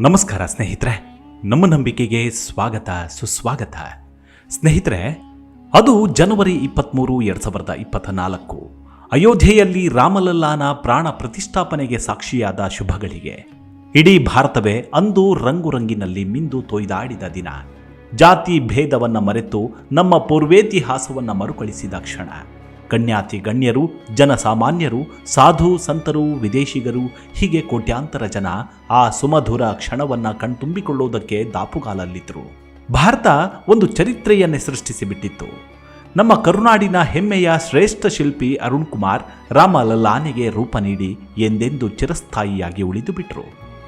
ನಮಸ್ಕಾರ ಸ್ನೇಹಿತರೆ, ನಮ್ಮ ನಂಬಿಕೆಗೆ ಸ್ವಾಗತ, ಸುಸ್ವಾಗತ. ಸ್ನೇಹಿತರೆ, ಅದು ಜನವರಿ ಇಪ್ಪತ್ತ್ಮೂರು ಎರಡು ಸಾವಿರದ ಇಪ್ಪತ್ತ ನಾಲ್ಕು ಅಯೋಧ್ಯೆಯಲ್ಲಿ ರಾಮಲಲ್ಲಾನ ಪ್ರಾಣ ಪ್ರತಿಷ್ಠಾಪನೆಗೆ ಸಾಕ್ಷಿಯಾದ ಶುಭಗಳಿಗೆ. ಇಡೀ ಭಾರತವೇ ಅಂದು ರಂಗುರಂಗಿನಲ್ಲಿ ಮಿಂದು ತೊಯ್ದಾಡಿದ ದಿನ. ಜಾತಿ ಭೇದವನ್ನ ಮರೆತು ನಮ್ಮ ಪೂರ್ವೇತಿಹಾಸವನ್ನು ಮರುಕಳಿಸಿದ ಕ್ಷಣ. ಗಣ್ಯಾತಿ ಗಣ್ಯರು, ಜನಸಾಮಾನ್ಯರು, ಸಾಧು ಸಂತರು, ವಿದೇಶಿಗರು, ಹೀಗೆ ಕೋಟ್ಯಾಂತರ ಜನ ಆ ಸುಮಧುರ ಕ್ಷಣವನ್ನ ಕಣ್ತುಂಬಿಕೊಳ್ಳುವುದಕ್ಕೆ ದಾಪುಗಾಲಲ್ಲಿದ್ದರು ಭಾರತ ಒಂದು ಚರಿತ್ರೆಯನ್ನೇ ಸೃಷ್ಟಿಸಿಬಿಟ್ಟಿತ್ತು. ನಮ್ಮ ಕರುನಾಡಿನ ಹೆಮ್ಮೆಯ ಶ್ರೇಷ್ಠ ಶಿಲ್ಪಿ ಅರುಣ್ ಕುಮಾರ್ ರಾಮ ಲಲ್ಲಾನೆಗೆ ರೂಪ ನೀಡಿ ಎಂದೆಂದು ಚಿರಸ್ಥಾಯಿಯಾಗಿ ಉಳಿದು ಬಿಟ್ರು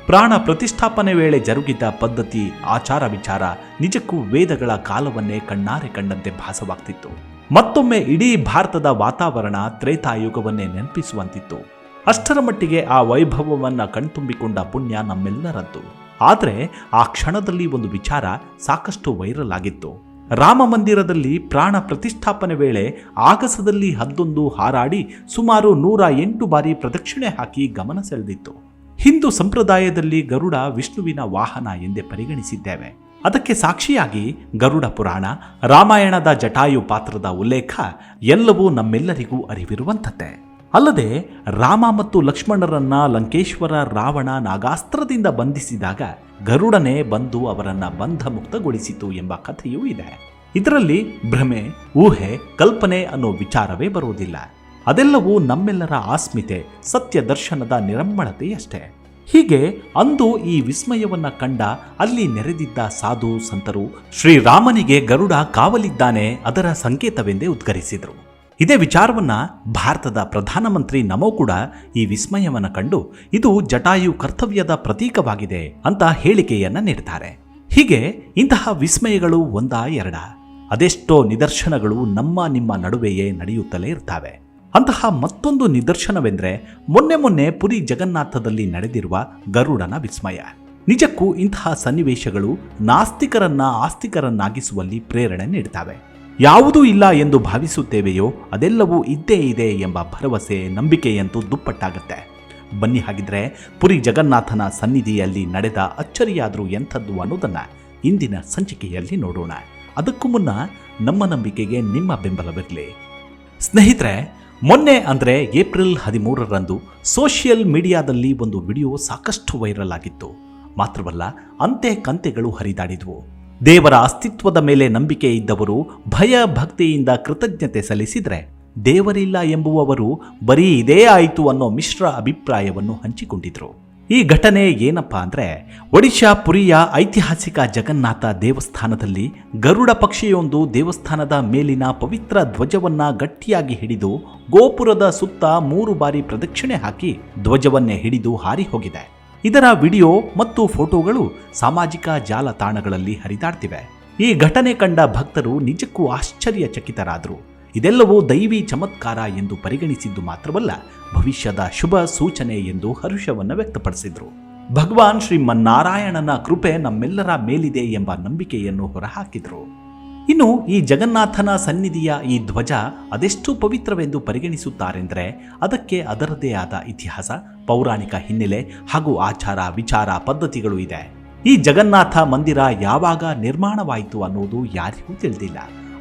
ಪ್ರಾಣ ಪ್ರತಿಷ್ಠಾಪನೆ ವೇಳೆ ಜರುಗಿದ ಪದ್ಧತಿ, ಆಚಾರ ವಿಚಾರ ನಿಜಕ್ಕೂ ವೇದಗಳ ಕಾಲವನ್ನೇ ಕಣ್ಣಾರೆ ಕಂಡಂತೆ ಭಾಸವಾಗ್ತಿತ್ತು. ಮತ್ತೊಮ್ಮೆ ಇಡೀ ಭಾರತದ ವಾತಾವರಣ ತ್ರೇತಾಯುಗವನ್ನೇ ನೆನಪಿಸುವಂತಿತ್ತು. ಅಷ್ಟರ ಮಟ್ಟಿಗೆ ಆ ವೈಭವವನ್ನು ಕಣ್ತುಂಬಿಕೊಂಡ ಪುಣ್ಯ ನಮ್ಮೆಲ್ಲರದ್ದು. ಆದರೆ ಆ ಕ್ಷಣದಲ್ಲಿ ಒಂದು ವಿಚಾರ ಸಾಕಷ್ಟು ವೈರಲ್ ಆಗಿತ್ತು. ರಾಮ ಮಂದಿರದಲ್ಲಿ ಪ್ರಾಣ ಪ್ರತಿಷ್ಠಾಪನೆ ವೇಳೆ ಆಗಸದಲ್ಲಿ ಹದ್ದೊಂದು ಹಾರಾಡಿ ಸುಮಾರು ನೂರ ಎಂಟು ಬಾರಿ ಪ್ರದಕ್ಷಿಣೆ ಹಾಕಿ ಗಮನ ಸೆಳೆದಿತ್ತು. ಹಿಂದೂ ಸಂಪ್ರದಾಯದಲ್ಲಿ ಗರುಡ ವಿಷ್ಣುವಿನ ವಾಹನ ಎಂದೇ ಪರಿಗಣಿಸಿದ್ದೇವೆ. ಅದಕ್ಕೆ ಸಾಕ್ಷಿಯಾಗಿ ಗರುಡ ಪುರಾಣ, ರಾಮಾಯಣದ ಜಟಾಯು ಪಾತ್ರದ ಉಲ್ಲೇಖ ಎಲ್ಲವೂ ನಮ್ಮೆಲ್ಲರಿಗೂ ಅರಿವಿರುವಂಥದ್ದೇ. ಅಲ್ಲದೆ ರಾಮ ಮತ್ತು ಲಕ್ಷ್ಮಣರನ್ನ ಲಂಕೇಶ್ವರ ರಾವಣ ನಾಗಾಸ್ತ್ರದಿಂದ ಬಂಧಿಸಿದಾಗ ಗರುಡನೇ ಬಂದು ಅವರನ್ನ ಬಂಧ ಮುಕ್ತಗೊಳಿಸಿತು ಎಂಬ ಕಥೆಯೂ ಇದೆ. ಇದರಲ್ಲಿ ಭ್ರಮೆ, ಊಹೆ, ಕಲ್ಪನೆ ಅನ್ನೋ ವಿಚಾರವೇ ಬರುವುದಿಲ್ಲ. ಅದೆಲ್ಲವೂ ನಮ್ಮೆಲ್ಲರ ಆಸ್ಮಿತೆ ಸತ್ಯ ದರ್ಶನದ ನಿರಂಬಳತೆಯಷ್ಟೇ ಹೀಗೆ ಅಂದು ಈ ವಿಸ್ಮಯವನ್ನ ಕಂಡ ಅಲ್ಲಿ ನೆರೆದಿದ್ದ ಸಾಧು ಸಂತರು ಶ್ರೀರಾಮನಿಗೆ ಗರುಡ ಕಾವಲಿದ್ದಾನೆ ಅದರ ಸಂಕೇತವೆಂದೇ ಉದ್ಗರಿಸಿದರು. ಇದೇ ವಿಚಾರವನ್ನ ಭಾರತದ ಪ್ರಧಾನಮಂತ್ರಿ ನಮೋ ಕೂಡ ಈ ವಿಸ್ಮಯವನ್ನ ಕಂಡು ಇದು ಜಟಾಯು ಕರ್ತವ್ಯದ ಪ್ರತೀಕವಾಗಿದೆ ಅಂತ ಹೇಳಿಕೆಯನ್ನ ನೀಡ್ತಾರೆ. ಹೀಗೆ ಇಂತಹ ವಿಸ್ಮಯಗಳು ಒಂದಾ ಎರಡ. ಅದೆಷ್ಟೋ ನಿದರ್ಶನಗಳು ನಮ್ಮ ನಿಮ್ಮ ನಡುವೆಯೇ ನಡೆಯುತ್ತಲೇ ಇರ್ತವೆ. ಅಂತಹ ಮತ್ತೊಂದು ನಿದರ್ಶನವೆಂದರೆ ಮೊನ್ನೆ ಮೊನ್ನೆ ಪುರಿ ಜಗನ್ನಾಥದಲ್ಲಿ ನಡೆದಿರುವ ಗರುಡನ ವಿಸ್ಮಯ. ನಿಜಕ್ಕೂ ಇಂತಹ ಸನ್ನಿವೇಶಗಳು ನಾಸ್ತಿಕರನ್ನ ಆಸ್ತಿಕರನ್ನಾಗಿಸುವಲ್ಲಿ ಪ್ರೇರಣೆ ನೀಡ್ತವೆ. ಯಾವುದೂ ಇಲ್ಲ ಎಂದು ಭಾವಿಸುತ್ತೇವೆಯೋ ಅದೆಲ್ಲವೂ ಇದ್ದೇ ಇದೆ ಎಂಬ ಭರವಸೆ, ನಂಬಿಕೆಯಂತೂ ದುಪ್ಪಟ್ಟಾಗುತ್ತೆ. ಬನ್ನಿ ಹಾಗಿದ್ರೆ ಪುರಿ ಜಗನ್ನಾಥನ ಸನ್ನಿಧಿಯಲ್ಲಿ ನಡೆದ ಅಚ್ಚರಿಯಾದರೂ ಎಂಥದ್ದು ಅನ್ನೋದನ್ನು ಇಂದಿನ ಸಂಚಿಕೆಯಲ್ಲಿ ನೋಡೋಣ. ಅದಕ್ಕೂ ಮುನ್ನ ನಮ್ಮ ನಂಬಿಕೆಗೆ ನಿಮ್ಮ ಬೆಂಬಲವಿರಲಿ. ಸ್ನೇಹಿತರೆ ಮೊನ್ನೆ ಅಂದರೆ ಏಪ್ರಿಲ್ ಹದಿಮೂರರಂದು ಸೋಷಿಯಲ್ ಮೀಡಿಯಾದಲ್ಲಿ ಒಂದು ವಿಡಿಯೋ ಸಾಕಷ್ಟು ವೈರಲ್ ಆಗಿತ್ತು. ಮಾತ್ರವಲ್ಲ, ಅಂತೆ ಕಂತೆಗಳು ಹರಿದಾಡಿದ್ವು. ದೇವರ ಅಸ್ತಿತ್ವದ ಮೇಲೆ ನಂಬಿಕೆ ಇದ್ದವರು ಭಯ ಭಕ್ತಿಯಿಂದ ಕೃತಜ್ಞತೆ ಸಲ್ಲಿಸಿದರೆ ದೇವರಿಲ್ಲ ಎಂಬುವವರು ಬರೀ ಇದೇ ಆಯಿತು ಅನ್ನೋ ಮಿಶ್ರ ಅಭಿಪ್ರಾಯವನ್ನು ಹಂಚಿಕೊಂಡಿದ್ರು. ಈ ಘಟನೆ ಏನಪ್ಪಾ ಅಂದ್ರೆ ಒಡಿಶಾ, ಪುರಿಯ ಐತಿಹಾಸಿಕ ಜಗನ್ನಾಥ ದೇವಸ್ಥಾನದಲ್ಲಿ ಗರುಡ ಪಕ್ಷಿಯೊಂದು ದೇವಸ್ಥಾನದ ಮೇಲಿನ ಪವಿತ್ರ ಧ್ವಜವನ್ನ ಗಟ್ಟಿಯಾಗಿ ಹಿಡಿದು ಗೋಪುರದ ಸುತ್ತ ಮೂರು ಬಾರಿ ಪ್ರದಕ್ಷಿಣೆ ಹಾಕಿ ಧ್ವಜವನ್ನೇ ಹಿಡಿದು ಹಾರಿ ಹೋಗಿದೆ. ಇದರ ವಿಡಿಯೋ ಮತ್ತು ಫೋಟೋಗಳು ಸಾಮಾಜಿಕ ಜಾಲತಾಣಗಳಲ್ಲಿ ಹರಿದಾಡ್ತಿವೆ. ಈ ಘಟನೆ ಕಂಡ ಭಕ್ತರು ನಿಜಕ್ಕೂ ಆಶ್ಚರ್ಯಚಕಿತರಾದರು. ಇದೆಲ್ಲವೂ ದೈವಿ ಚಮತ್ಕಾರ ಎಂದು ಪರಿಗಣಿಸಿದ್ದು ಮಾತ್ರವಲ್ಲ, ಭವಿಷ್ಯದ ಶುಭ ಸೂಚನೆ ಎಂದು ಹರುಷವನ್ನು ವ್ಯಕ್ತಪಡಿಸಿದರು. ಭಗವಾನ್ ಶ್ರೀಮನ್ನಾರಾಯಣನ ಕೃಪೆ ನಮ್ಮೆಲ್ಲರ ಮೇಲಿದೆ ಎಂಬ ನಂಬಿಕೆಯನ್ನು ಹೊರಹಾಕಿದರು. ಇನ್ನು ಈ ಜಗನ್ನಾಥನ ಸನ್ನಿಧಿಯ ಈ ಧ್ವಜ ಅದೆಷ್ಟು ಪವಿತ್ರವೆಂದು ಪರಿಗಣಿಸುತ್ತಾರೆಂದರೆ ಅದಕ್ಕೆ ಅದರದೇ ಆದ ಇತಿಹಾಸ, ಪೌರಾಣಿಕ ಹಿನ್ನೆಲೆ ಹಾಗೂ ಆಚಾರ ವಿಚಾರ ಪದ್ಧತಿಗಳು ಇದೆ. ಈ ಜಗನ್ನಾಥ ಮಂದಿರ ಯಾವಾಗ ನಿರ್ಮಾಣವಾಯಿತು ಅನ್ನೋದು ಯಾರಿಗೂ ತಿಳಿದಿಲ್ಲ.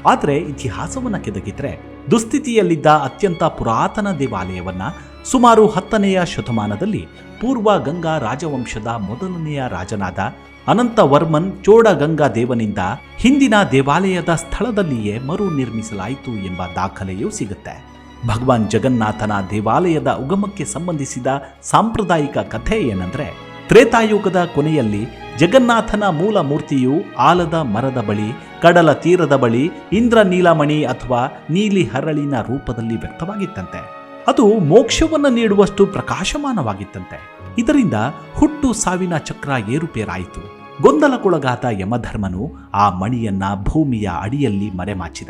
ಆದರೆ ಇತಿಹಾಸವನ್ನು ಕೆದಕಿದ್ರೆ ದುಸ್ಥಿತಿಯಲ್ಲಿದ್ದ ಅತ್ಯಂತ ಪುರಾತನ ದೇವಾಲಯವನ್ನ ಸುಮಾರು ಹತ್ತನೆಯ ಶತಮಾನದಲ್ಲಿ ಪೂರ್ವ ಗಂಗಾ ರಾಜವಂಶದ ಮೊದಲನೆಯ ರಾಜನಾದ ಅನಂತವರ್ಮನ್ ಚೋಡಗಂಗಾ ದೇವನಿಂದ ಹಿಂದಿನ ದೇವಾಲಯದ ಸ್ಥಳದಲ್ಲಿಯೇ ಮರು ನಿರ್ಮಿಸಲಾಯಿತು ಎಂಬ ದಾಖಲೆಯೂ ಸಿಗುತ್ತೆ. ಭಗವಾನ್ ಜಗನ್ನಾಥನ ದೇವಾಲಯದ ಉಗಮಕ್ಕೆ ಸಂಬಂಧಿಸಿದ ಸಾಂಪ್ರದಾಯಿಕ ಕಥೆ ಏನಂದ್ರೆ ತ್ರೇತಾಯುಗದ ಕೊನೆಯಲ್ಲಿ ಜಗನ್ನಾಥನ ಮೂಲ ಮೂರ್ತಿಯು ಆಲದ ಮರದ ಬಳಿ, ಕಡಲ ತೀರದ ಬಳಿ, ಇಂದ್ರ ನೀಲಮಣಿ ಅಥವಾ ನೀಲಿ ಹರಳಿನ ರೂಪದಲ್ಲಿ ವ್ಯಕ್ತವಾಗಿತ್ತಂತೆ. ಅದು ಮೋಕ್ಷವನ್ನು ನೀಡುವಷ್ಟು ಪ್ರಕಾಶಮಾನವಾಗಿತ್ತಂತೆ. ಇದರಿಂದ ಹುಟ್ಟು ಸಾವಿನ ಚಕ್ರ ಏರುಪೇರಾಯಿತು. ಗೊಂದಲಕ್ಕೊಳಗಾದ ಯಮಧರ್ಮನು ಆ ಮಣಿಯನ್ನ ಭೂಮಿಯ ಅಡಿಯಲ್ಲಿ ಮರೆಮಾಚಿದ.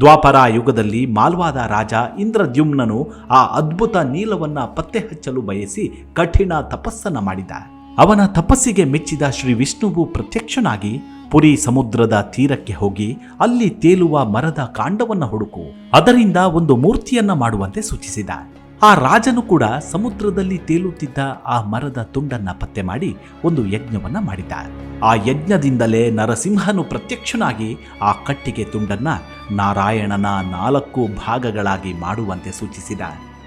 ದ್ವಾಪರ ಯುಗದಲ್ಲಿ ಮಾಲ್ವಾದ ರಾಜ ಇಂದ್ರದ್ಯುಮ್ನನು ಆ ಅದ್ಭುತ ನೀಲವನ್ನ ಪತ್ತೆ ಹಚ್ಚಲು ಬಯಸಿ ಕಠಿಣ ತಪಸ್ಸನ್ನ ಮಾಡಿದ. ಅವನ ತಪಸ್ಸಿಗೆ ಮೆಚ್ಚಿದ ಶ್ರೀ ವಿಷ್ಣುವು ಪ್ರತ್ಯಕ್ಷನಾಗಿ ಪುರಿ ಸಮುದ್ರದ ತೀರಕ್ಕೆ ಹೋಗಿ ಅಲ್ಲಿ ತೇಲುವ ಮರದ ಕಾಂಡವನ್ನ ಹುಡುಕು, ಅದರಿಂದ ಒಂದು ಮೂರ್ತಿಯನ್ನ ಮಾಡುವಂತೆ ಸೂಚಿಸಿದ ಆ ರಾಜನು ಕೂಡ ಸಮುದ್ರದಲ್ಲಿ ತೇಲುತ್ತಿದ್ದ ಆ ಮರದ ತುಂಡನ್ನ ಪತ್ತೆ ಮಾಡಿ ಒಂದು ಯಜ್ಞವನ್ನ ಮಾಡಿದ ಆ ಯಜ್ಞದಿಂದಲೇ ನರಸಿಂಹನು ಪ್ರತ್ಯಕ್ಷನಾಗಿ ಆ ಕಟ್ಟಿಗೆ ತುಂಡನ್ನ ನಾರಾಯಣನ ನಾಲ್ಕು ಭಾಗಗಳಾಗಿ ಮಾಡುವಂತೆ ಸೂಚಿಸಿದ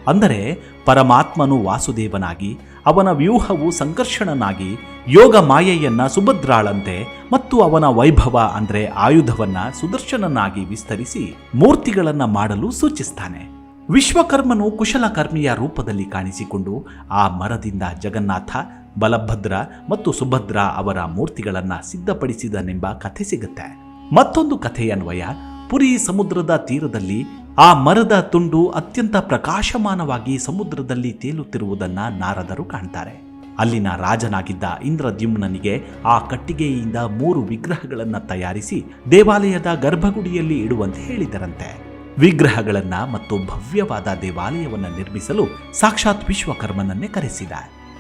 ಅಂದರೆ ಪರಮಾತ್ಮನು ವಾಸುದೇವನಾಗಿ, ಅವನ ವ್ಯೂಹವು ಸಂಕರ್ಷಣನಾಗಿ, ಯೋಗ ಮಾಯೆಯನ್ನ ಸುಭದ್ರಾಳಂತೆ ಮತ್ತು ಅವನ ವೈಭವ ಅಂದರೆ ಆಯುಧವನ್ನ ಸುದರ್ಶನನಾಗಿ ವಿಸ್ತರಿಸಿ ಮೂರ್ತಿಗಳನ್ನ ಮಾಡಲು ಸೂಚಿಸ್ತಾನೆ. ವಿಶ್ವಕರ್ಮನು ಕುಶಲಕರ್ಮಿಯ ರೂಪದಲ್ಲಿ ಕಾಣಿಸಿಕೊಂಡು ಆ ಮರದಿಂದ ಜಗನ್ನಾಥ, ಬಲಭದ್ರ ಮತ್ತು ಸುಭದ್ರ ಅವರ ಮೂರ್ತಿಗಳನ್ನ ಸಿದ್ಧಪಡಿಸಿದನೆಂಬ ಕಥೆ ಸಿಗುತ್ತೆ. ಮತ್ತೊಂದು ಕಥೆಯನ್ವಯ ಪುರಿ ಸಮುದ್ರದ ತೀರದಲ್ಲಿ ಆ ಮರದ ತುಂಡು ಅತ್ಯಂತ ಪ್ರಕಾಶಮಾನವಾಗಿ ಸಮುದ್ರದಲ್ಲಿ ತೇಲುತ್ತಿರುವುದನ್ನು ನಾರದರು ಕಾಣ್ತಾರೆ. ಅಲ್ಲಿನ ರಾಜನಾಗಿದ್ದ ಇಂದ್ರದ್ಯುಮ್ನನಿಗೆ ಆ ಕಟ್ಟಿಗೆಯಿಂದ ಮೂರು ವಿಗ್ರಹಗಳನ್ನ ತಯಾರಿಸಿ ದೇವಾಲಯದ ಗರ್ಭಗುಡಿಯಲ್ಲಿ ಇಡುವಂತೆ ಹೇಳಿದರಂತೆ. ವಿಗ್ರಹಗಳನ್ನ ಮತ್ತು ಭವ್ಯವಾದ ದೇವಾಲಯವನ್ನ ನಿರ್ಮಿಸಲು ಸಾಕ್ಷಾತ್ ವಿಶ್ವಕರ್ಮನನ್ನೇ ಕರೆಸಿದ.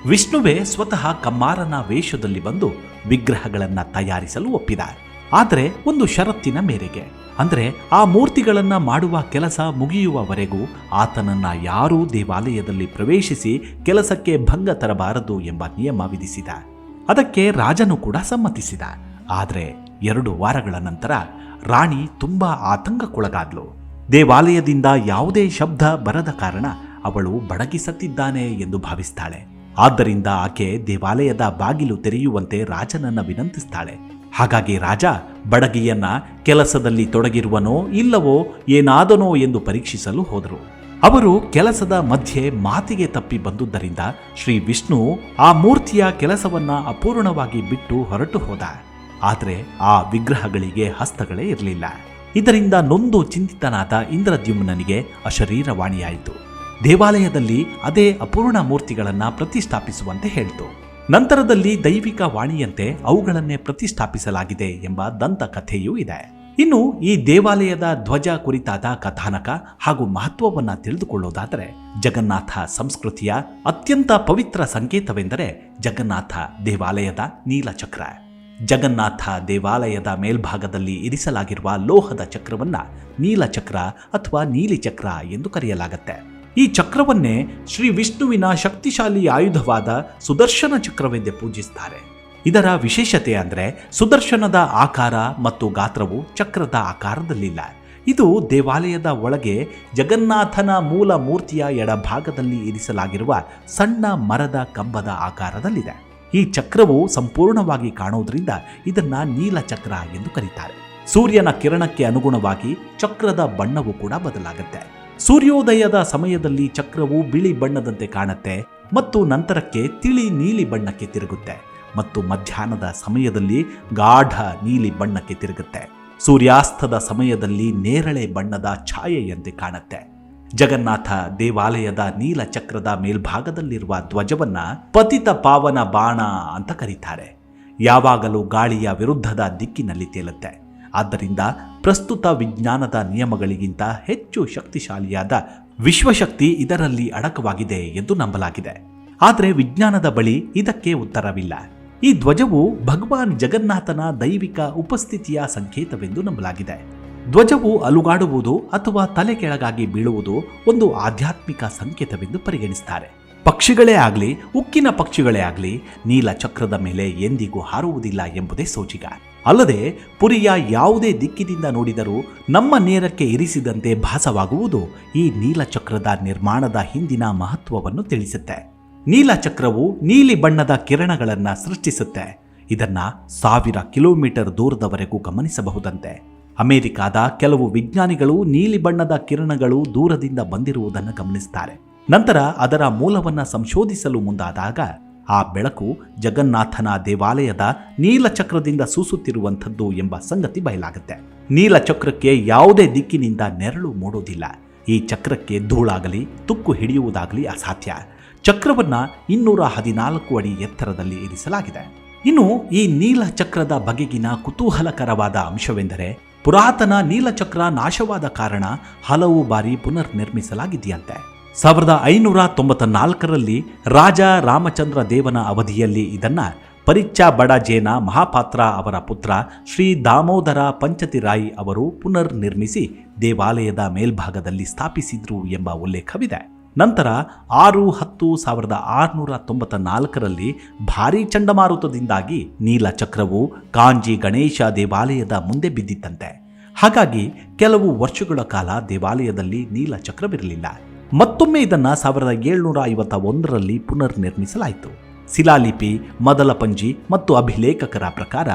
ವಿಷ್ಣುವೇ ಸ್ವತಃ ಕಮ್ಮಾರನ ವೇಷದಲ್ಲಿ ಬಂದು ವಿಗ್ರಹಗಳನ್ನ ತಯಾರಿಸಲು ಒಪ್ಪಿದ. ಆದರೆ ಒಂದು ಷರತ್ತಿನ ಮೇರೆಗೆ. ಅಂದರೆ ಆ ಮೂರ್ತಿಗಳನ್ನು ಮಾಡುವ ಕೆಲಸ ಮುಗಿಯುವವರೆಗೂ ಆತನನ್ನ ಯಾರೂ ದೇವಾಲಯದಲ್ಲಿ ಪ್ರವೇಶಿಸಿ ಕೆಲಸಕ್ಕೆ ಭಂಗ ತರಬಾರದು ಎಂಬ ನಿಯಮ ವಿಧಿಸಿದ. ಅದಕ್ಕೆ ರಾಜನು ಕೂಡ ಸಮ್ಮತಿಸಿದ. ಆದರೆ ಎರಡು ವಾರಗಳ ನಂತರ ರಾಣಿ ತುಂಬಾ ಆತಂಕಕ್ಕೊಳಗಾದ್ಲು. ದೇವಾಲಯದಿಂದ ಯಾವುದೇ ಶಬ್ದ ಬರದ ಕಾರಣ ಅವಳು ಬಡಗಿಸತ್ತಿದ್ದಾನೆ ಎಂದು ಭಾವಿಸ್ತಾಳೆ. ಆದ್ದರಿಂದ ಆಕೆ ದೇವಾಲಯದ ಬಾಗಿಲು ತೆರೆಯುವಂತೆ ರಾಜನನ್ನ ವಿನಂತಿಸ್ತಾಳೆ. ಹಾಗಾಗಿ ರಾಜ ಬಡಗಿಯನ್ನ ಕೆಲಸದಲ್ಲಿ ತೊಡಗಿರುವನೋ ಇಲ್ಲವೋ ಏನಾದನೋ ಎಂದು ಪರೀಕ್ಷಿಸಲು ಹೋದರು. ಅವರು ಕೆಲಸದ ಮಧ್ಯೆ ಮಾತಿಗೆ ತಪ್ಪಿ ಬಂದುದರಿಂದ ಶ್ರೀ ವಿಷ್ಣು ಆ ಮೂರ್ತಿಯ ಕೆಲಸವನ್ನ ಅಪೂರ್ಣವಾಗಿ ಬಿಟ್ಟು ಹೊರಟು ಹೋದ. ಆದರೆ ಆ ವಿಗ್ರಹಗಳಿಗೆ ಹಸ್ತಗಳೇ ಇರಲಿಲ್ಲ. ಇದರಿಂದ ನೊಂದು ಚಿಂತಿತನಾದ ಇಂದ್ರದ್ಯುಮ್ನನಿಗೆ ಅಶರೀರವಾಣಿಯಾಯಿತು. ದೇವಾಲಯದಲ್ಲಿ ಅದೇ ಅಪೂರ್ಣ ಮೂರ್ತಿಗಳನ್ನ ಪ್ರತಿಷ್ಠಾಪಿಸುವಂತೆ ಹೇಳಿತು. ನಂತರದಲ್ಲಿ ದೈವಿಕ ವಾಣಿಯಂತೆ ಅವುಗಳನ್ನೇ ಪ್ರತಿಷ್ಠಾಪಿಸಲಾಗಿದೆ ಎಂಬ ದಂತಕಥೆಯೂ ಇದೆ. ಇನ್ನು ಈ ದೇವಾಲಯದ ಧ್ವಜ ಕುರಿತಾದ ಕಥಾನಕ ಹಾಗೂ ಮಹತ್ವವನ್ನು ತಿಳಿದುಕೊಳ್ಳೋದಾದರೆ ಜಗನ್ನಾಥ ಸಂಸ್ಕೃತಿಯ ಅತ್ಯಂತ ಪವಿತ್ರ ಸಂಕೇತವೆಂದರೆ ಜಗನ್ನಾಥ ದೇವಾಲಯದ ನೀಲಚಕ್ರ. ಜಗನ್ನಾಥ ದೇವಾಲಯದ ಮೇಲ್ಭಾಗದಲ್ಲಿ ಇರಿಸಲಾಗಿರುವ ಲೋಹದ ಚಕ್ರವನ್ನ ನೀಲಚಕ್ರ ಅಥವಾ ನೀಲಿಚಕ್ರ ಎಂದು ಕರೆಯಲಾಗುತ್ತೆ. ಈ ಚಕ್ರವನ್ನೇ ಶ್ರೀ ವಿಷ್ಣುವಿನ ಶಕ್ತಿಶಾಲಿ ಆಯುಧವಾದ ಸುದರ್ಶನ ಚಕ್ರವೆಂದೇ ಪೂಜಿಸುತ್ತಾರೆ ಇದರ ವಿಶೇಷತೆ ಅಂದರೆ ಸುದರ್ಶನದ ಆಕಾರ ಮತ್ತು ಗಾತ್ರವು ಚಕ್ರದ ಆಕಾರದಲ್ಲಿಲ್ಲ. ಇದು ದೇವಾಲಯದ ಒಳಗೆ ಜಗನ್ನಾಥನ ಮೂಲ ಮೂರ್ತಿಯ ಎಡಭಾಗದಲ್ಲಿ ಇರಿಸಲಾಗಿರುವ ಸಣ್ಣ ಮರದ ಕಂಬದ ಆಕಾರದಲ್ಲಿದೆ. ಈ ಚಕ್ರವು ಸಂಪೂರ್ಣವಾಗಿ ಕಾಣುವುದರಿಂದ ಇದನ್ನ ನೀಲಚಕ್ರ ಎಂದು ಕರೀತಾರೆ. ಸೂರ್ಯನ ಕಿರಣಕ್ಕೆ ಅನುಗುಣವಾಗಿ ಚಕ್ರದ ಬಣ್ಣವು ಕೂಡ ಬದಲಾಗುತ್ತೆ. ಸೂರ್ಯೋದಯದ ಸಮಯದಲ್ಲಿ ಚಕ್ರವು ಬಿಳಿ ಬಣ್ಣದಂತೆ ಕಾಣುತ್ತೆ ಮತ್ತು ನಂತರಕ್ಕೆ ತಿಳಿ ನೀಲಿ ಬಣ್ಣಕ್ಕೆ ತಿರುಗುತ್ತೆ ಮತ್ತು ಮಧ್ಯಾಹ್ನದ ಸಮಯದಲ್ಲಿ ಗಾಢ ನೀಲಿ ಬಣ್ಣಕ್ಕೆ ತಿರುಗುತ್ತೆ. ಸೂರ್ಯಾಸ್ತದ ಸಮಯದಲ್ಲಿ ನೇರಳೆ ಬಣ್ಣದ ಛಾಯೆಯಂತೆ ಕಾಣುತ್ತೆ. ಜಗನ್ನಾಥ ದೇವಾಲಯದ ನೀಲ ಚಕ್ರದ ಮೇಲ್ಭಾಗದಲ್ಲಿರುವ ಧ್ವಜವನ್ನ ಪತಿತ ಪಾವನ ಬಾಣ ಅಂತ ಕರೀತಾರೆ. ಯಾವಾಗಲೂ ಗಾಳಿಯ ವಿರುದ್ಧದ ದಿಕ್ಕಿನಲ್ಲಿ ತೇಲುತ್ತೆ. ಆದ್ದರಿಂದ ಪ್ರಸ್ತುತ ವಿಜ್ಞಾನದ ನಿಯಮಗಳಿಗಿಂತ ಹೆಚ್ಚು ಶಕ್ತಿಶಾಲಿಯಾದ ವಿಶ್ವಶಕ್ತಿ ಇದರಲ್ಲಿ ಅಡಕವಾಗಿದೆ ಎಂದು ನಂಬಲಾಗಿದೆ. ಆದರೆ ವಿಜ್ಞಾನದ ಬಳಿ ಇದಕ್ಕೆ ಉತ್ತರವಿಲ್ಲ. ಈ ಧ್ವಜವು ಭಗವಾನ್ ಜಗನ್ನಾಥನ ದೈವಿಕ ಉಪಸ್ಥಿತಿಯ ಸಂಕೇತವೆಂದು ನಂಬಲಾಗಿದೆ. ಧ್ವಜವು ಅಲುಗಾಡುವುದು ಅಥವಾ ತಲೆ ಕೆಳಗಾಗಿ ಬೀಳುವುದು ಒಂದು ಆಧ್ಯಾತ್ಮಿಕ ಸಂಕೇತವೆಂದು ಪರಿಗಣಿಸುತ್ತಾರೆ ಪಕ್ಷಿಗಳೇ ಆಗಲಿ, ಉಕ್ಕಿನ ಪಕ್ಷಿಗಳೇ ಆಗಲಿ, ನೀಲ ಚಕ್ರದ ಮೇಲೆ ಎಂದಿಗೂ ಹಾರುವುದಿಲ್ಲ ಎಂಬುದೇ ಸೋಚಿಗ ಅಲ್ಲದೆ, ಪುರಿಯ ಯಾವುದೇ ದಿಕ್ಕಿನಿಂದ ನೋಡಿದರೂ ನಮ್ಮ ನೇರಕ್ಕೆ ಇರಿಸಿದಂತೆ ಭಾಸವಾಗುವುದು ಈ ನೀಲಚಕ್ರದ ನಿರ್ಮಾಣದ ಹಿಂದಿನ ಮಹತ್ವವನ್ನು ತಿಳಿಸುತ್ತೆ. ನೀಲಚಕ್ರವು ನೀಲಿ ಬಣ್ಣದ ಕಿರಣಗಳನ್ನು ಸೃಷ್ಟಿಸುತ್ತೆ. ಇದನ್ನ ಸಾವಿರ ಕಿಲೋಮೀಟರ್ ದೂರದವರೆಗೂ ಗಮನಿಸಬಹುದಂತೆ. ಅಮೆರಿಕಾದ ಕೆಲವು ವಿಜ್ಞಾನಿಗಳು ನೀಲಿ ಬಣ್ಣದ ಕಿರಣಗಳು ದೂರದಿಂದ ಬಂದಿರುವುದನ್ನು ಗಮನಿಸುತ್ತಾರೆ ನಂತರ ಅದರ ಮೂಲವನ್ನ ಸಂಶೋಧಿಸಲು ಮುಂದಾದಾಗ ಆ ಬೆಳಕು ಜಗನ್ನಾಥನ ದೇವಾಲಯದ ನೀಲಚಕ್ರದಿಂದ ಸೂಸುತ್ತಿರುವಂಥದ್ದು ಎಂಬ ಸಂಗತಿ ಬಯಲಾಗುತ್ತೆ. ನೀಲಚಕ್ರಕ್ಕೆ ಯಾವುದೇ ದಿಕ್ಕಿನಿಂದ ನೆರಳು ಮೂಡೋದಿಲ್ಲ ಈ ಚಕ್ರಕ್ಕೆ ಧೂಳಾಗಲಿ, ತುಕ್ಕು ಹಿಡಿಯುವುದಾಗಲಿ ಅಸಾಧ್ಯ. ಚಕ್ರವನ್ನ ಇನ್ನೂರ ಹದಿನಾಲ್ಕು ಅಡಿ ಎತ್ತರದಲ್ಲಿ ಇರಿಸಲಾಗಿದೆ. ಇನ್ನು ಈ ನೀಲಚಕ್ರದ ಬಗೆಗಿನ ಕುತೂಹಲಕರವಾದ ಅಂಶವೆಂದರೆ, ಪುರಾತನ ನೀಲಚಕ್ರ ನಾಶವಾದ ಕಾರಣ ಹಲವು ಬಾರಿ ಪುನರ್ ನಿರ್ಮಿಸಲಾಗಿದೆಯಂತೆ ಸಾವಿರದ ಐನೂರ ತೊಂಬತ್ತ ನಾಲ್ಕರಲ್ಲಿ ರಾಜ ರಾಮಚಂದ್ರ ದೇವನ ಅವಧಿಯಲ್ಲಿ ಇದನ್ನ ಪರಿಚ್ಚ ಬಡಜೇನ ಮಹಾಪಾತ್ರ ಅವರ ಪುತ್ರ ಶ್ರೀ ದಾಮೋದರ ಪಂಚತಿರಾಯಿ ಅವರು ಪುನರ್ ನಿರ್ಮಿಸಿ ದೇವಾಲಯದ ಮೇಲ್ಭಾಗದಲ್ಲಿ ಸ್ಥಾಪಿಸಿದ್ರು ಎಂಬ ಉಲ್ಲೇಖವಿದೆ. ನಂತರ ಆರು ಹತ್ತು ಸಾವಿರದ ಆರುನೂರ ತೊಂಬತ್ತ ನಾಲ್ಕರಲ್ಲಿ ಭಾರೀ ಚಂಡಮಾರುತದಿಂದಾಗಿ ನೀಲಚಕ್ರವು ಕಾಂಜಿ ಗಣೇಶ ದೇವಾಲಯದ ಮುಂದೆ ಬಿದ್ದಿತ್ತಂತೆ. ಹಾಗಾಗಿ ಕೆಲವು ವರ್ಷಗಳ ಕಾಲ ದೇವಾಲಯದಲ್ಲಿ ನೀಲಚಕ್ರವಿರಲಿಲ್ಲ. ಮತ್ತೊಮ್ಮೆ ಇದನ್ನು ಸಾವಿರದ ಏಳ್ನೂರ ಐವತ್ತ ಒಂದರಲ್ಲಿ ಪುನರ್ ನಿರ್ಮಿಸಲಾಯಿತು ಶಿಲಾಲಿಪಿ, ಮೊದಲ ಪಂಜಿ ಮತ್ತು ಅಭಿಲೇಖಕರ ಪ್ರಕಾರ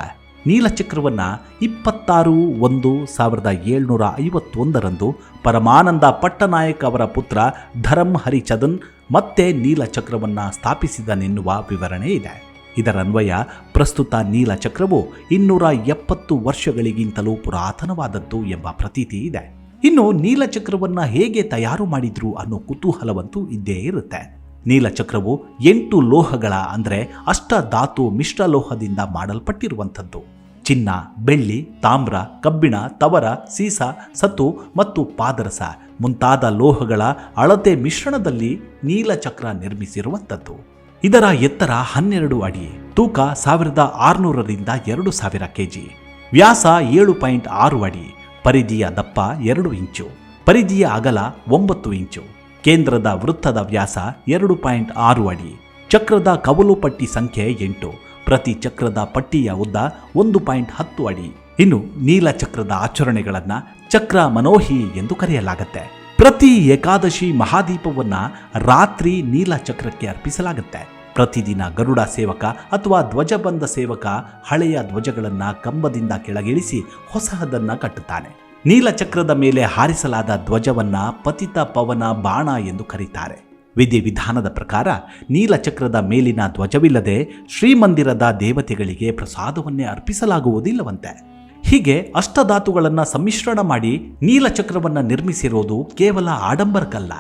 ನೀಲಚಕ್ರವನ್ನ ಇಪ್ಪತ್ತಾರು ಒಂದು ಸಾವಿರದ ಏಳ್ನೂರ ಐವತ್ತೊಂದರಂದು ಪರಮಾನಂದ ಪಟ್ಟನಾಯಕ್ ಅವರ ಪುತ್ರ ಧರಂ ಹರಿಚದನ್ ಮತ್ತೆ ನೀಲಚಕ್ರವನ್ನ ಸ್ಥಾಪಿಸಿದನೆನ್ನುವ ವಿವರಣೆ ಇದೆ. ಇದರನ್ವಯ ಪ್ರಸ್ತುತ ನೀಲಚಕ್ರವು ಇನ್ನೂರ ಎಪ್ಪತ್ತು ವರ್ಷಗಳಿಗಿಂತಲೂ ಪುರಾತನವಾದದ್ದು ಎಂಬ ಪ್ರತೀತಿ ಇದೆ. ಇನ್ನು ನೀಲಚಕ್ರವನ್ನ ಹೇಗೆ ತಯಾರು ಮಾಡಿದ್ರು ಅನ್ನೋ ಕುತೂಹಲವಂತೂ ಇದ್ದೇ ಇರುತ್ತೆ. ನೀಲಚಕ್ರವು ಎಂಟು ಲೋಹಗಳ ಅಂದರೆ ಅಷ್ಟಧಾತು ಮಿಶ್ರಲೋಹದಿಂದ ಮಾಡಲ್ಪಟ್ಟಿರುವಂಥದ್ದು. ಚಿನ್ನ, ಬೆಳ್ಳಿ, ತಾಮ್ರ, ಕಬ್ಬಿಣ, ತವರ, ಸೀಸ, ಸತ್ತು ಮತ್ತು ಪಾದರಸ ಮುಂತಾದ ಲೋಹಗಳ ಅಳತೆ ಮಿಶ್ರಣದಲ್ಲಿ ನೀಲಚಕ್ರ ನಿರ್ಮಿಸಿರುವಂಥದ್ದು. ಇದರ ಎತ್ತರ ಹನ್ನೆರಡು ಅಡಿ, ತೂಕ ಸಾವಿರದ ಆರುನೂರರಿಂದ ಎರಡು ಸಾವಿರ ಕೆಜಿ, ವ್ಯಾಸ ಏಳು ಪಾಯಿಂಟ್ ಆರು ಅಡಿ ಪರಿಧಿಯ ದಪ್ಪ ಎರಡು ಇಂಚು, ಪರಿಧಿಯ ಅಗಲ ಒಂಬತ್ತು ಇಂಚು, ಕೇಂದ್ರದ ವೃತ್ತದ ವ್ಯಾಸ ಎರಡು ಪಾಯಿಂಟ್ ಆರು ಅಡಿ, ಚಕ್ರದ ಕವಲು ಪಟ್ಟಿ ಸಂಖ್ಯೆ ಎಂಟು, ಪ್ರತಿ ಚಕ್ರದ ಪಟ್ಟಿಯ ಉದ್ದ ಒಂದು ಪಾಯಿಂಟ್ ಹತ್ತು ಅಡಿ. ಇನ್ನು ನೀಲಚಕ್ರದ ಆಚರಣೆಗಳನ್ನ ಚಕ್ರ ಮನೋಹಿ ಎಂದು ಕರೆಯಲಾಗುತ್ತೆ. ಪ್ರತಿ ಏಕಾದಶಿ ಮಹಾದೀಪವನ್ನ ರಾತ್ರಿ ನೀಲಚಕ್ರಕ್ಕೆ ಅರ್ಪಿಸಲಾಗುತ್ತೆ. ಪ್ರತಿದಿನ ಗರುಡ ಸೇವಕ ಅಥವಾ ಧ್ವಜಬಂಧ ಸೇವಕ ಹಳೆಯ ಧ್ವಜಗಳನ್ನು ಕಂಬದಿಂದ ಕೆಳಗಿಳಿಸಿ ಹೊಸದನ್ನ ಕಟ್ಟುತ್ತಾನೆ. ನೀಲಚಕ್ರದ ಮೇಲೆ ಹಾರಿಸಲಾದ ಧ್ವಜವನ್ನ ಪತಿತ ಪವನ ಬಾಣ ಎಂದು ಕರೀತಾರೆ. ವಿಧಿವಿಧಾನದ ಪ್ರಕಾರ ನೀಲಚಕ್ರದ ಮೇಲಿನ ಧ್ವಜವಿಲ್ಲದೆ ಶ್ರೀಮಂದಿರದ ದೇವತೆಗಳಿಗೆ ಪ್ರಸಾದವನ್ನೇ ಅರ್ಪಿಸಲಾಗುವುದಿಲ್ಲವಂತೆ. ಹೀಗೆ ಅಷ್ಟಧಾತುಗಳನ್ನು ಸಮ್ಮಿಶ್ರಣ ಮಾಡಿ ನೀಲಚಕ್ರವನ್ನು ನಿರ್ಮಿಸಿರೋದು ಕೇವಲ ಆಡಂಬರಕ್ಕಲ್ಲ.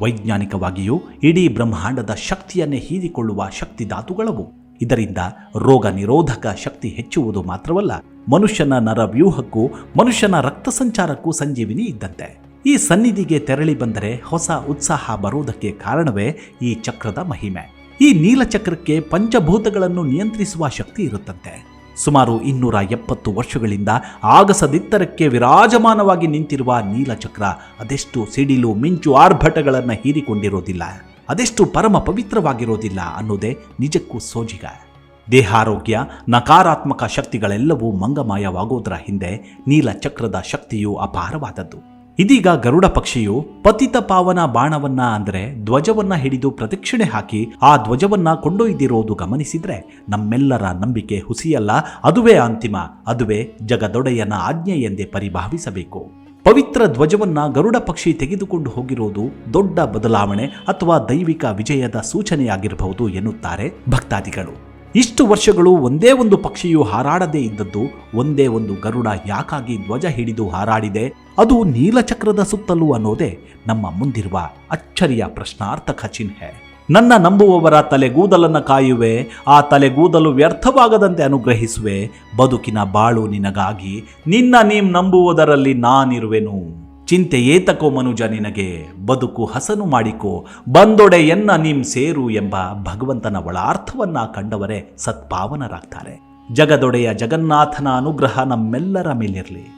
ವೈಜ್ಞಾನಿಕವಾಗಿಯೂ ಇಡೀ ಬ್ರಹ್ಮಾಂಡದ ಶಕ್ತಿಯನ್ನೇ ಹೀರಿಕೊಳ್ಳುವ ಶಕ್ತಿ ಧಾತುಗಳವು ಇದರಿಂದ ರೋಗ ನಿರೋಧಕ ಶಕ್ತಿ ಹೆಚ್ಚುವುದು ಮಾತ್ರವಲ್ಲ, ಮನುಷ್ಯನ ನರವ್ಯೂಹಕ್ಕೂ ಮನುಷ್ಯನ ರಕ್ತ ಸಂಚಾರಕ್ಕೂ ಸಂಜೀವಿನಿ ಇದ್ದಂತೆ. ಈ ಸನ್ನಿಧಿಗೆ ತೆರಳಿ ಬಂದರೆ ಹೊಸ ಉತ್ಸಾಹ ಬರುವುದಕ್ಕೆ ಕಾರಣವೇ ಈ ಚಕ್ರದ ಮಹಿಮೆ. ಈ ನೀಲಚಕ್ರಕ್ಕೆ ಪಂಚಭೂತಗಳನ್ನು ನಿಯಂತ್ರಿಸುವ ಶಕ್ತಿ ಇರುತ್ತಂತೆ. ಸುಮಾರು ಇನ್ನೂರ ಎಪ್ಪತ್ತು ವರ್ಷಗಳಿಂದ ಆಗಸದಿತ್ತರಕ್ಕೆ ವಿರಾಜಮಾನವಾಗಿ ನಿಂತಿರುವ ನೀಲಚಕ್ರ ಅದೆಷ್ಟು ಸಿಡಿಲು ಮಿಂಚು ಆರ್ಭಟಗಳನ್ನು ಹೀರಿಕೊಂಡಿರೋದಿಲ್ಲ, ಅದೆಷ್ಟು ಪರಮ ಪವಿತ್ರವಾಗಿರೋದಿಲ್ಲ ಅನ್ನೋದೇ ನಿಜಕ್ಕೂ ಸೋಜಿಗ. ದೇಹಾರೋಗ್ಯ, ನಕಾರಾತ್ಮಕ ಶಕ್ತಿಗಳೆಲ್ಲವೂ ಮಂಗಮಾಯವಾಗೋದರ ಹಿಂದೆ ನೀಲಚಕ್ರದ ಶಕ್ತಿಯು ಅಪಾರವಾದದ್ದು. ಇದೀಗ ಗರುಡ ಪಕ್ಷಿಯು ಪತಿತ ಪಾವನ ಬಾಣವನ್ನ ಅಂದರೆ ಧ್ವಜವನ್ನ ಹಿಡಿದು ಪ್ರದಕ್ಷಿಣೆ ಹಾಕಿ ಆ ಧ್ವಜವನ್ನ ಕೊಂಡೊಯ್ದಿರೋದು ಗಮನಿಸಿದ್ರೆ ನಮ್ಮೆಲ್ಲರ ನಂಬಿಕೆ ಹುಸಿಯಲ್ಲ. ಅದುವೇ ಅಂತಿಮ, ಅದುವೇ ಜಗದೊಡೆಯನ ಆಜ್ಞೆ ಎಂದೇ ಪರಿಭಾವಿಸಬೇಕು. ಪವಿತ್ರ ಧ್ವಜವನ್ನ ಗರುಡ ಪಕ್ಷಿ ತೆಗೆದುಕೊಂಡು ಹೋಗಿರೋದು ದೊಡ್ಡ ಬದಲಾವಣೆ ಅಥವಾ ದೈವಿಕ ವಿಜಯದ ಸೂಚನೆಯಾಗಿರಬಹುದು ಎನ್ನುತ್ತಾರೆ ಭಕ್ತಾದಿಗಳು. ಇಷ್ಟು ವರ್ಷಗಳು ಒಂದೇ ಒಂದು ಪಕ್ಷಿಯು ಹಾರಾಡದೇ ಇದ್ದದ್ದು, ಒಂದೇ ಒಂದು ಗರುಡ ಯಾಕಾಗಿ ಧ್ವಜ ಹಿಡಿದು ಹಾರಾಡಿದೆ? ಅದು ನೀಲಚಕ್ರದ ಸುತ್ತಲೂ ಅನ್ನೋದೇ ನಮ್ಮ ಮುಂದಿರುವ ಅಚ್ಚರಿಯ ಪ್ರಶ್ನಾರ್ಥಕ ಚಿಹ್ನೆ. ನನ್ನ ನಂಬುವವರ ತಲೆಗೂದಲನ್ನು ಕಾಯುವೆ, ಆ ತಲೆಗೂದಲು ವ್ಯರ್ಥವಾಗದಂತೆ ಅನುಗ್ರಹಿಸುವೆ. ಬದುಕಿನ ಬಾಳು ನಿನಗಾಗಿ, ನಿನ್ನ ನೀಂ ನಂಬುವುದರಲ್ಲಿ ನಾನಿರುವೆನು. ಚಿಂತೆ ಏತಕೋ ಮನುಜ ನಿನಗೆ, ಬದುಕು ಹಸನು ಮಾಡಿಕೋ. ಬಂದೊಡೆ ಎನ್ನ ನೀಂ ಸೇರು ಎಂಬ ಭಗವಂತನ ಒಳಾರ್ಥವನ್ನ ಕಂಡವರೇ ಸತ್ಪಾವನರಾಗ್ತಾರೆ. ಜಗದೊಡೆಯ ಜಗನ್ನಾಥನ ಅನುಗ್ರಹ ನಮ್ಮೆಲ್ಲರ ಮೇಲಿರಲಿ.